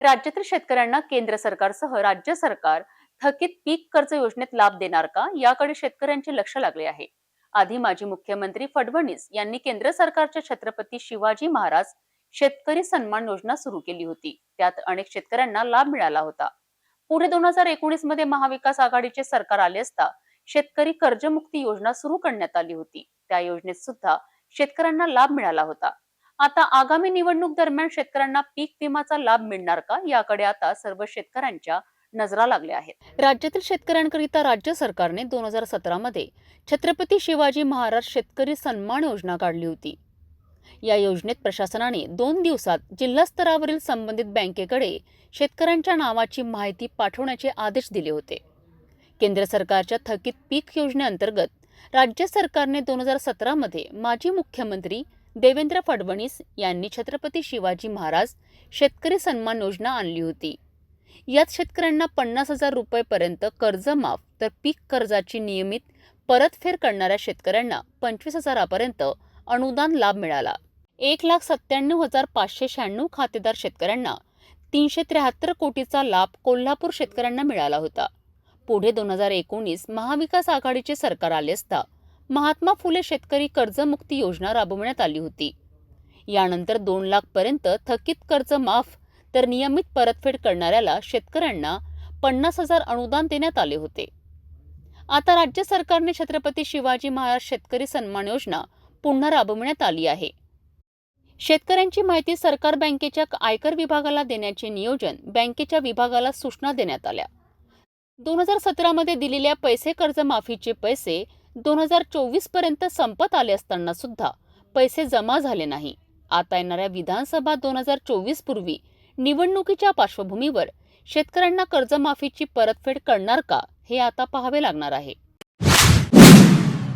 राज्यातील शेतकऱ्यांना केंद्र सरकारसह राज्य सरकार थकीत पीक कर्ज योजनेत लाभ देणार का? याकडे शेतकऱ्यांचे लक्ष लागले आहे. आधी माजी मुख्यमंत्री फडणवीस यांनी केंद्र सरकारच्या छत्रपती शिवाजी महाराज शेतकरी सन्मान योजना सुरू केली होती. त्यात अनेक शेतकऱ्यांना लाभ मिळाला होता. पुढे दोन हजार एकोणीसमध्ये महाविकास आघाडीचे सरकार आले असता शेतकरी कर्जमुक्ती योजना सुरू करण्यात आली होती. त्या योजनेत सुद्धा शेतकऱ्यांना लाभ मिळाला होता. आता आगामी निवडणूक दरम्यान शेतकऱ्यांना पीक विमाचा लाभ मिळणार का? याकडे आता सर्व शेतकऱ्यांच्या नजरा लागल्या आहेत. राज्यातील शेतकऱ्यांकरिता राज्य सरकारने दोन हजार सतरा मध्ये छत्रपती शिवाजी महाराज शेतकरी सन्मान योजना काढली होती. या योजनेत प्रशासनाने दोन दिवसात जिल्हा स्तरावरील संबंधित बँकेकडे शेतकऱ्यांच्या नावाची माहिती पाठवण्याचे आदेश दिले होते. केंद्र सरकारच्या थकीत पीक योजनेअंतर्गत राज्य सरकारने दोन हजार सतरामध्ये माजी मुख्यमंत्री देवेंद्र फडणवीस यांनी छत्रपती शिवाजी महाराज शेतकरी सन्मान योजना आणली होती. यात शेतकऱ्यांना पन्नास हजार रुपयेपर्यंत कर्ज माफ तर पीक कर्जाची नियमित परतफेड करणाऱ्या शेतकऱ्यांना पंचवीस हजारापर्यंत अनुदान लाभ मिळाला. एक लाख सत्त्याण्णव हजार पाचशे शहाण्णव खातेदार शेतकऱ्यांना तीनशे त्र्याहत्तर कोटीचा लाभ कोल्हापूर शेतकऱ्यांना मिळाला होता. पुढे दोन हजार एकोणीस महाविकास आघाडीचे सरकार आले असता महात्मा फुले शेतकरी कर्जमुक्ती योजना राबवण्यात आली होती. यानंतर दोन लाखपर्यंत थकीत कर्ज माफ तर नियमित परतफेड करणाऱ्याला शेतकऱ्यांना पन्नास हजार अनुदान देण्यात आले होते. आता राज्य सरकारने छत्रपती शिवाजी महाराज शेतकरी सन्मान योजना पुन्हा राबवण्यात आली आहे. शेतकऱ्यांची माहिती सरकार बँकेच्या आयकर विभागाला देण्याचे नियोजन बँकेच्या विभागाला सूचना देण्यात आल्या. दोन हजार सतरामध्ये दिलेल्या पैसे कर्जमाफीचे पैसे दोन हजार चोवीसपर्यंत संपत आले असताना सुद्धा पैसे जमा झाले नाही. आता येणाऱ्या विधानसभा दोन हजार चोवीस पूर्वी निवडणुकीच्या पार्श्वभूमीवर शेतकऱ्यांना कर्जमाफीची परतफेड करणार का हे आता पाहावे लागणार आहे.